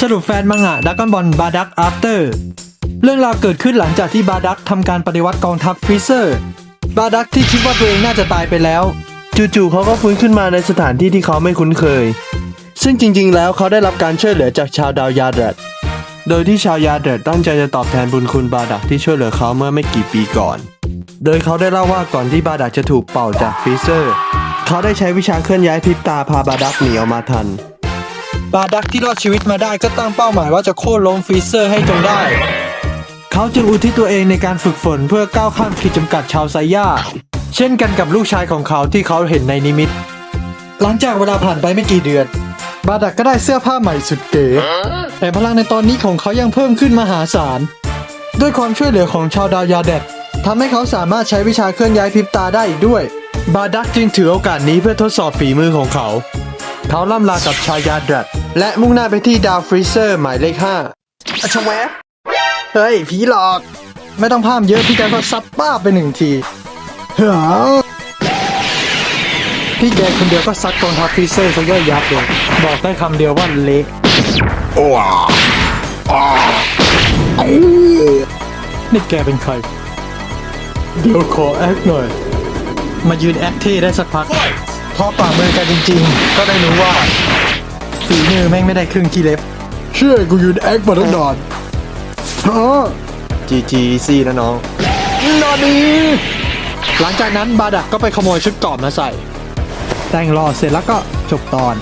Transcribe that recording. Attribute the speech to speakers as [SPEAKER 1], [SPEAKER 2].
[SPEAKER 1] สรุปแฟนมังงะดักกอนบอลบาดักอัฟเตอร์เรื่องราวเกิดขึ้นหลังจากที่บาดักทำการปฏิวัติกองทัพฟรีเซอร์ บาดักที่คิดว่าตัวเองน่าจะตายไปแล้ว
[SPEAKER 2] จู่ๆเขาก็ฟื้นขึ้นมาในสถานที่ที่เขาไม่คุ้นเคย ซึ่งจริงๆ แล้วเขาได้รับการช่วยเหลือจากชาวดาวยาเดดโดยที่ชาวยาเดดตั้งใจจะตอบแทนบุญคุณบาดักที่ช่วยเหลือเขาเมื่อไม่กี่ปีก่อน โดยเขาได้เล่าว่าก่อนที่บาดักจะถูกเป่าจากฟรีเซอร์ เขาได้ใช้วิชาเคลื่อนย้ายพริบตาพาบาดักหนีออกมาทัน
[SPEAKER 1] บาดักที่รอดชีวิตมาได้ก็ตั้งเป้าหมายว่าจะโค่นล้มฟรีเซอร์ให้จงได้ เขาจึงอุทิศตัวเองในการฝึกฝนเพื่อก้าวข้ามขีดจำกัดชาวไซย่า เช่นกันกับลูกชายของเขาที่เขาเห็นในนิมิต หลังจากเวลาผ่านไปไม่กี่เดือน บาดักก็ได้เสื้อผ้าใหม่สุดเก๋แต่พลังในตอนนี้ของเขายังเพิ่มขึ้นมหาศาล ด้วยความช่วยเหลือของชาวดาวยาเดดทำให้เขาสามารถใช้วิชาเคลื่อนย้ายพริบตาได้อีกด้วย บาดักจึงถือโอกาสนี้เพื่อทดสอบฝีมือของเขา เขาล่ำลากับชายาดัด และมุ่งหน้าไปที่ดาวฟรีเซอร์หมายเลขห้าอชแวบเฮ้ย ผีหลอก ไม่ต้องพามเยอะพี่แกก็ซับป้าบไปหนึ่งทีเฮ้อพี่แกคนเดียวก็ซัดกองทัพฟรีเซอร์ซะย่อยยับเลยบอกได้คำเดียวว่าเละนี่แกเป็นใคร เดี๋ยวขอแอคหน่อย มายืนแอคเท่ได้สักพัก พอป่ามือกันจริง ๆ ก็ได้รู้ว่า ฝีมือแม่งไม่ได้ครึ่งขี้เล็บ เชื่อกูยืนแอคมาตั้งนานฮะ
[SPEAKER 2] จีจีซีนะน้อง
[SPEAKER 1] นอนนี้หลังจากนั้นบาดักก็ไปขโมยชุดเกราะมาใส่ แต่งรอเสร็จแล้วก็จบตอน